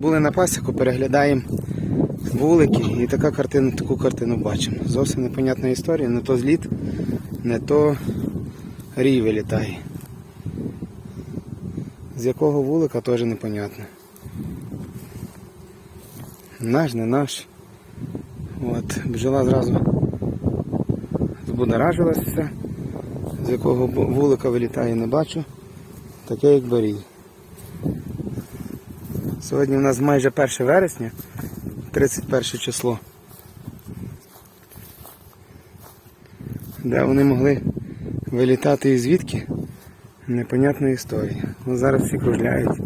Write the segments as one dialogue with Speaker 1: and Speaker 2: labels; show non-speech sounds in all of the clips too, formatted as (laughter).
Speaker 1: Були на пасіку, переглядаємо вулики і така картина, таку картину бачимо. Зовсім непонятна історія, не то зліт, не то рій вилітає. З якого вулика теж непонятно. Наш, не наш. От, бджола зразу збудоражилася, з якого вулика вилітає, не бачу. Таке як барій. Сьогодні у нас майже 1 вересня, 31 число. Де вони могли вилітати і звідки? Непонятна історія. Ну, зараз всі кружляють,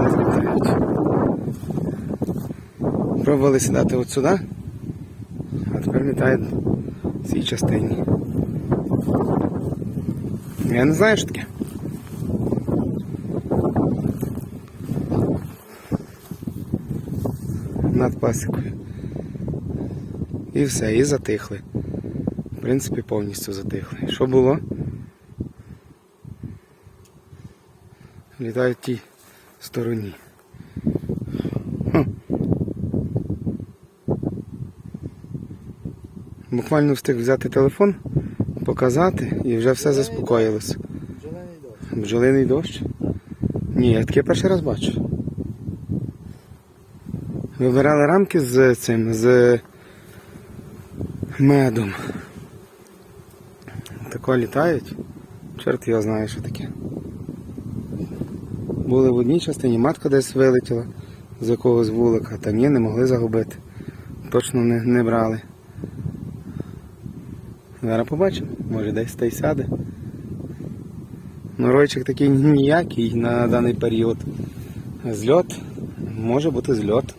Speaker 1: не злітають. Пробували сідати от сюди, а тепер літають в цій частині. Я не знаю, що таке. Над пасікою. І все, і затихли. В принципі, повністю затихли. Що було? Літають в тій стороні. Хм. Буквально встиг взяти телефон, показати і вже все заспокоїлося. Бджолиний дощ? Ні, я таке перший раз бачу. Вибирали рамки з цим, з медом. Тако літають. Чорт його знає, що таке. Були в одній частині, матка десь вилетіла з якогось вулика, та ні, не могли загубити. Точно не, не брали. Зараз побачимо, може десь та й сяде. Ну, ройчик такий ніякий на даний період. Зльот, може бути зльот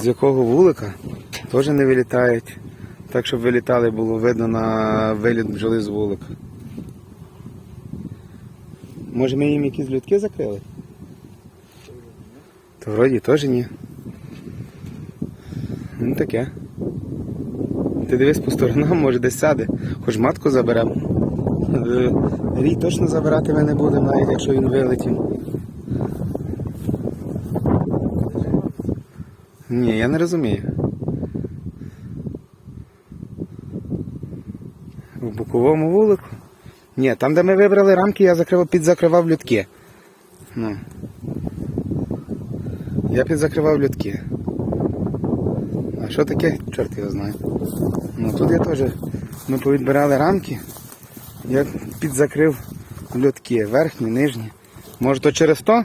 Speaker 1: з якого вулика теж не вилітають. Так, щоб вилітали, було видно на виліт бджоли з вулика. Може ми їм якісь льотки закрили? То вроді теж ні. Ну таке. Ти дивись по сторонам, може десь сяде, хоч матку заберемо. Е, Рій точно забирати ми не будемо, навіть якщо він вилетів. Ні, я не розумію. В боковому вулику? Ні, там, де ми вибрали рамки, я закривав, підзакривав лютки. Ну. Я підзакривав лютки. А що таке? Чорт його знає. Ну тут я теж. Ми повідбирали рамки. Я підзакрив льотки, верхні, нижні. Може то через то?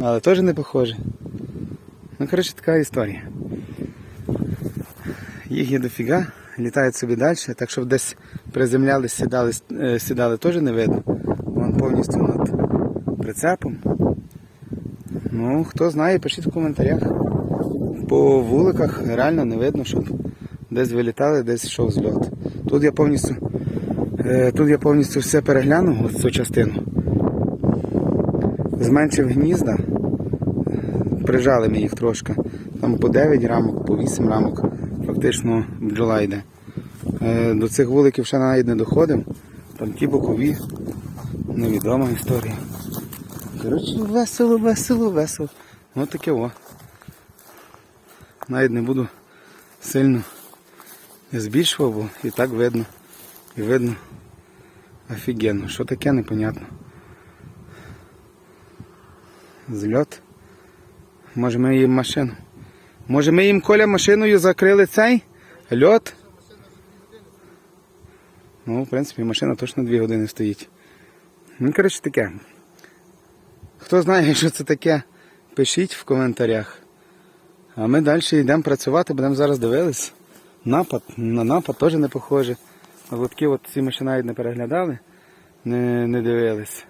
Speaker 1: Але теж не похоже. Ну, коротше, така історія. Їх є дофіга, літають собі далі, так що десь приземлялись, сідали, е, сідали теж не видно. Вон повністю над прицепом. Ну, хто знає, пишіть в коментарях. По вуликах реально не видно, щоб десь вилітали, десь йшов зльот. Тут я повністю, е, тут я повністю все переглянув, ось цю частину. Зменшив гнізда, прижали ми їх трошки. Там по 9 рамок, по 8 рамок. Фактично бджола йде. Е, До цих вуликів ще навіть не доходимо. Там ті бокові. Невідома історія. Коротше, весело, весело, весело. Ось таке о. Навіть не буду сильно збільшував, бо і так видно. І видно офігенно. Що таке, непонятно. Зльот. Може ми їм машину. Може ми їм коля машиною закрили цей льот? Ну, в принципі, машина точно 2 години стоїть. Ну, коротше таке. Хто знає, (laughs) що це таке, пишіть в коментарях. А ми далі йдемо працювати, будемо зараз дивитись. Напад, на напад теж не похоже. Лотки от ці ми ще навіть не переглядали, не, не дивились.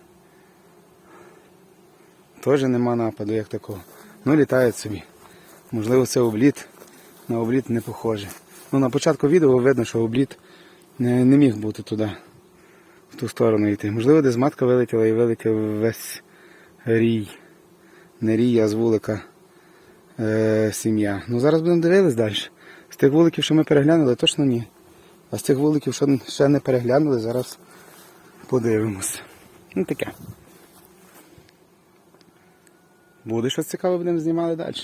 Speaker 1: Теж нема нападу як такого. Ну, літають собі. Можливо, це обліт. На обліт не похоже. Ну, на початку відео видно, що обліт не, не міг бути туди, в ту сторону йти. Можливо, десь матка вилетіла і вилетів весь рій. Не рій, а з вулика е, сім'я. Ну, зараз будемо дивитись далі. З тих вуликів, що ми переглянули, точно ні. А з тих вуликів, що ще не переглянули, зараз подивимось. Ну таке. Буде щось цікаве, будемо знімати далі.